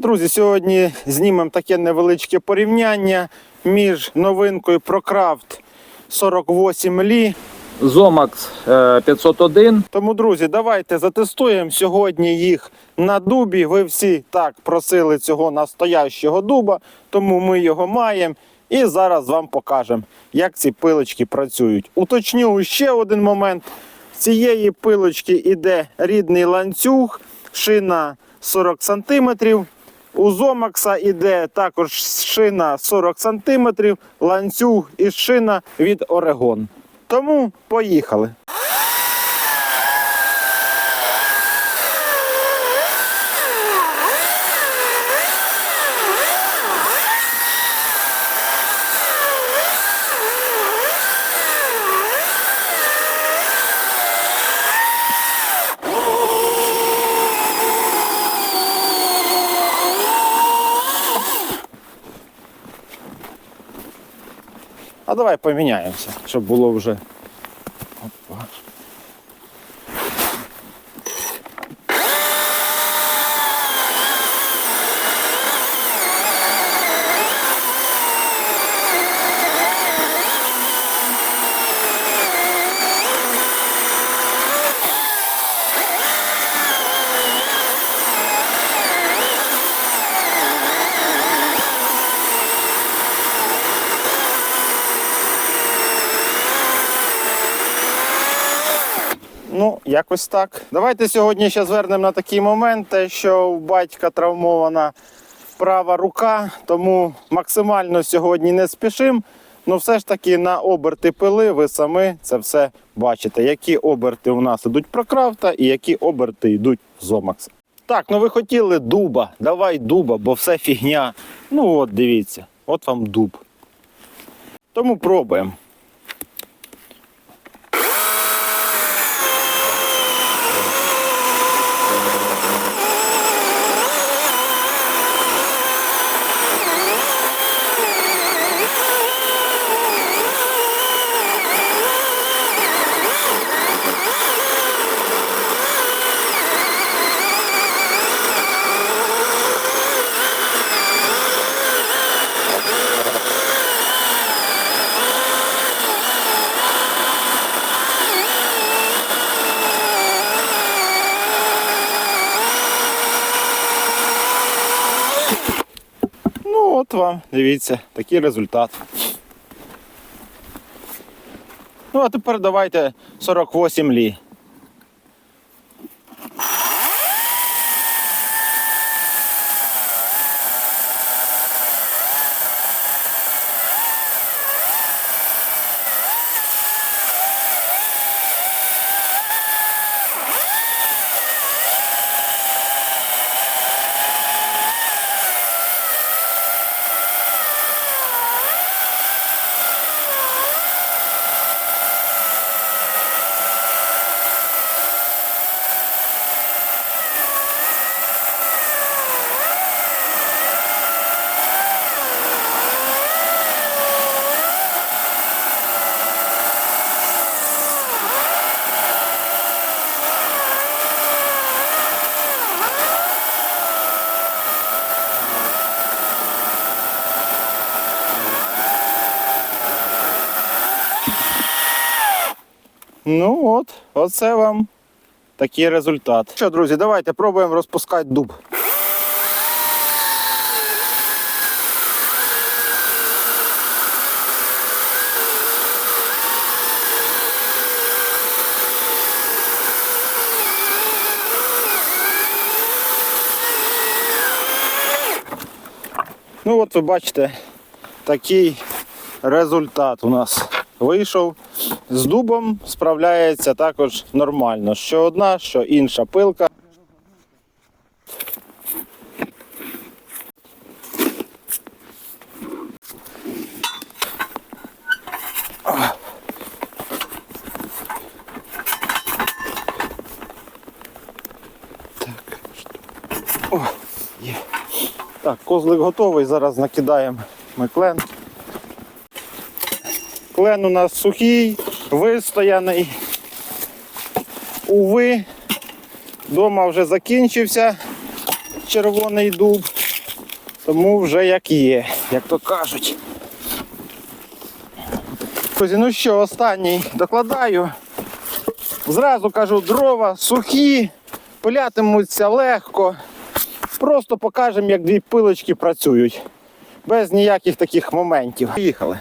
Друзі, сьогодні знімемо таке невеличке порівняння між новинкою ProCraft 48 Лі. Зомакс е, 501. Тому, друзі, давайте затестуємо сьогодні їх на дубі. Ви всі так просили цього настоящого дуба, тому ми його маємо. І зараз вам покажемо, як ці пилочки працюють. Уточню ще один момент. З цієї пилочки йде рідний ланцюг, шина 40 см. У Зомакса йде також шина 40 см, ланцюг і шина від Орегон. Тому поїхали. Давай поміняємося, щоб було вже. Ну, якось так. Давайте сьогодні ще звернемо на такий момент, те, що у батька травмована права рука, тому максимально сьогодні не спішимо. Ну, все ж таки на оберти пили ви самі це все бачите, які оберти у нас ідуть про крафта і які оберти йдуть в Зомакс. Так, ну ви хотіли дуба, давай дуба, бо все фігня. Ну от дивіться, от вам дуб. Тому пробуємо. От вам, дивіться, такий результат. Ну, а тепер давайте 48 лі. Ну от, оце вам такий результат. Що, друзі, давайте пробуємо розпускати дуб. Ну от ви бачите, такий результат у нас вийшов. З дубом справляється також нормально. Що одна, що інша пилка. Так, О, є. Так, козлик готовий. Зараз накидаємо ми клен. Клен у нас сухий, вистояний. Уви, дома вже закінчився червоний дуб. Тому вже як є, як то кажуть. Ну що, останній докладаю. Зразу кажу, дрова сухі, пилятимуться легко. Просто покажемо, як дві пилочки працюють. Без ніяких таких моментів. Поїхали.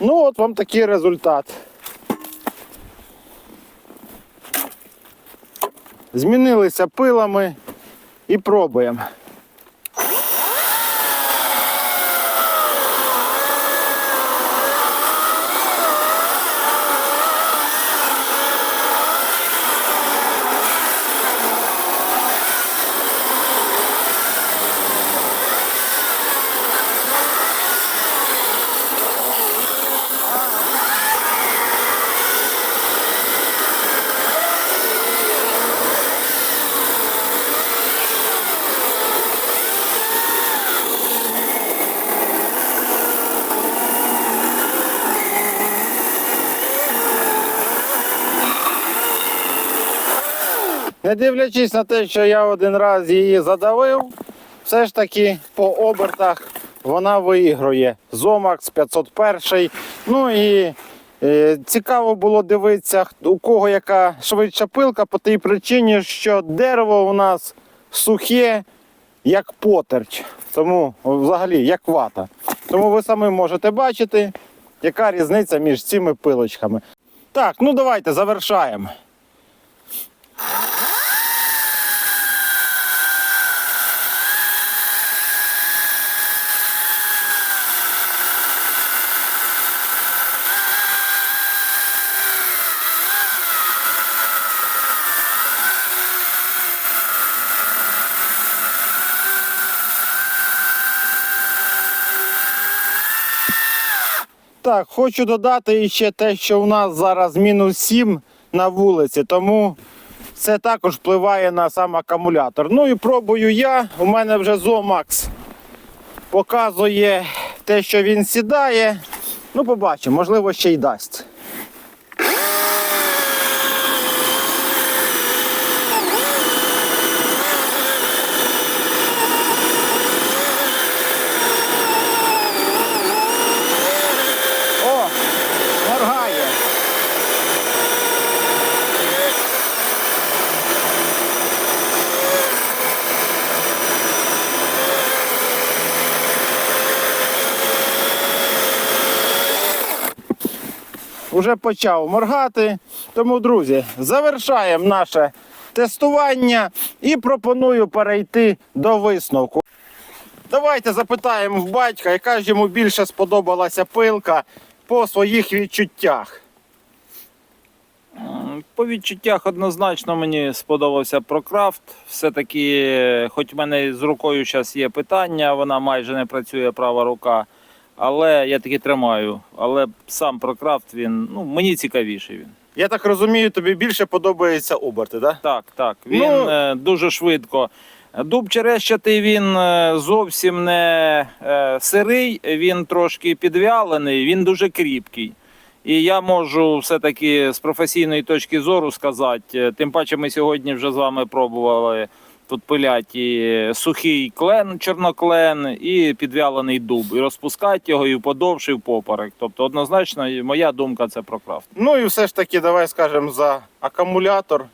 Ну, вам такий результат. Змінилися пилами і пробуємо. Не дивлячись на те, що я один раз її задавив, все ж таки по обертах вона виігрує. Зомакс 501. Ну і е, цікаво було дивитися, у кого яка швидша пилка, по тій причині, що дерево у нас сухе, як потерч. Тому взагалі як вата. Тому ви самі можете бачити, яка різниця між цими пилочками. Так, ну давайте завершаємо. Так, хочу додати ще те, що у нас зараз мінус 7 на вулиці, тому це також впливає на сам акумулятор. Ну і пробую я. У мене вже Zomax показує те, що він сідає. Ну, побачимо, можливо, ще й дасть. О, моргає. Уже почав моргати. Тому, друзі, завершаємо наше тестування і пропоную перейти до висновку. Давайте запитаємо в батька, яка ж йому більше сподобалася пилка по своїх відчуттях. По відчуттях однозначно мені сподобався Прокрафт. Все-таки, хоч в мене з рукою зараз є питання, вона майже не працює права рука. Але я таки тримаю. Але сам Прокрафт він ну, мені цікавіший він. Я так розумію, тобі більше подобаються оберти, так? Так, так. Він Ну- е, дуже швидко. Дуб черещатий він е, зовсім не е, сирий, він трошки підвялений, він дуже кріпкий. І я можу все-таки з професійної точки зору сказати, е, тим паче ми сьогодні вже з вами пробували тут пилять і сухий клен, чорноклен, і підвялений дуб. І розпускати його і вподовж, і впоперек. Тобто, однозначно, моя думка це про крафт. Ну і все ж таки, давай скажемо за акумулятор,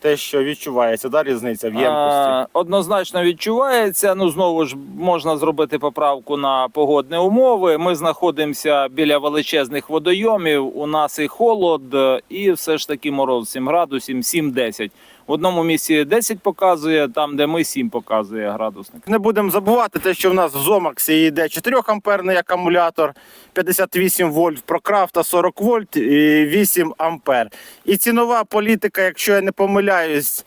те, що відчувається, да, різниця в ємкості. Однозначно відчувається. Ну знову ж можна зробити поправку на погодні умови. Ми знаходимося біля величезних водойомів. У нас і холод, і все ж таки мороз 7 градусів, 7-10. В одному місці 10 показує, там, де ми 7 показує градусник. Не будемо забувати те, що в нас в Зомаксі йде 4 амперний акумулятор 58 вольт, Прокрафта 40 вольт і 8 ампер. І цінова політика, якщо я не помиляюсь,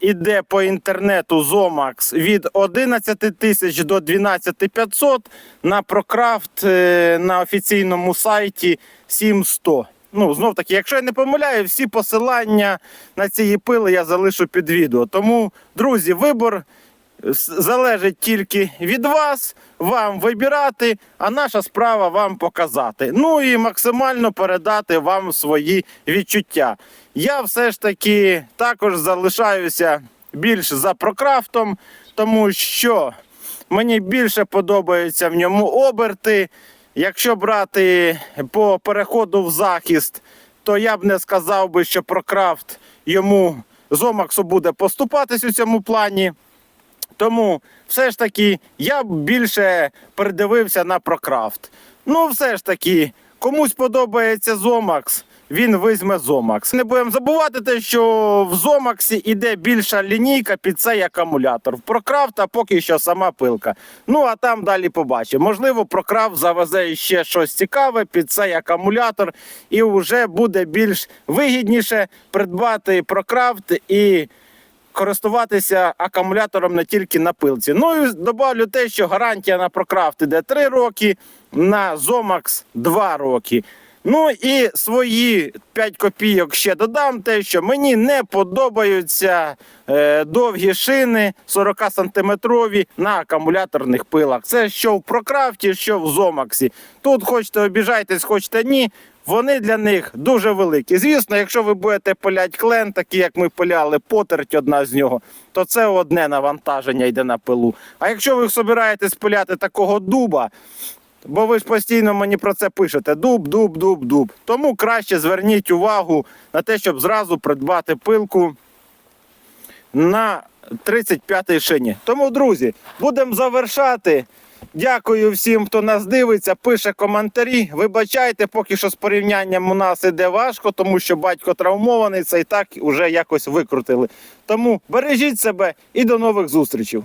іде по інтернету Зомакс від 11 тисяч до 12 500, на Прокрафт е, на офіційному сайті 7100. Ну, знов таки, якщо я не помиляю, всі посилання на ці пили я залишу під відео. Тому, друзі, вибор залежить тільки від вас, вам вибирати, а наша справа вам показати. Ну і максимально передати вам свої відчуття. Я все ж таки також залишаюся більш за прокрафтом, тому що мені більше подобаються в ньому оберти. Якщо брати по переходу в захист, то я б не сказав би, що прокрафт йому Зомаксу буде поступатись у цьому плані. Тому все ж таки я б більше передивився на прокрафт. Ну, все ж таки, комусь подобається Зомакс, він візьме Зомакс. Не будемо забувати те, що в Зомаксі іде більша лінійка під цей акумулятор. В прокрафта поки що сама пилка. Ну а там далі побачимо. Можливо, прокрафт завезе ще щось цікаве під цей акумулятор, і вже буде більш вигідніше придбати прокрафт і користуватися акумулятором не тільки на пилці. Ну і добавлю те, що гарантія на прокрафт іде 3 роки, на Zomax 2 роки. Ну і свої 5 копійок ще додам, те, що мені не подобаються е, довгі шини 40 сантиметрові на акумуляторних пилах. Це що в прокрафті, що в Зомаксі. Тут хочете обіжайтесь, хочете ні. Вони для них дуже великі. Звісно, якщо ви будете пилять клен, такий як ми пиляли, потерть одна з нього, то це одне навантаження йде на пилу. А якщо ви собираєтесь пиляти такого дуба, бо ви ж постійно мені про це пишете: дуб, дуб, дуб, дуб. Тому краще зверніть увагу на те, щоб зразу придбати пилку на 35-й шині. Тому, друзі, будемо завершати. Дякую всім, хто нас дивиться, пише коментарі. Вибачайте, поки що з порівнянням у нас іде важко, тому що батько травмований, це і так вже якось викрутили. Тому бережіть себе і до нових зустрічей.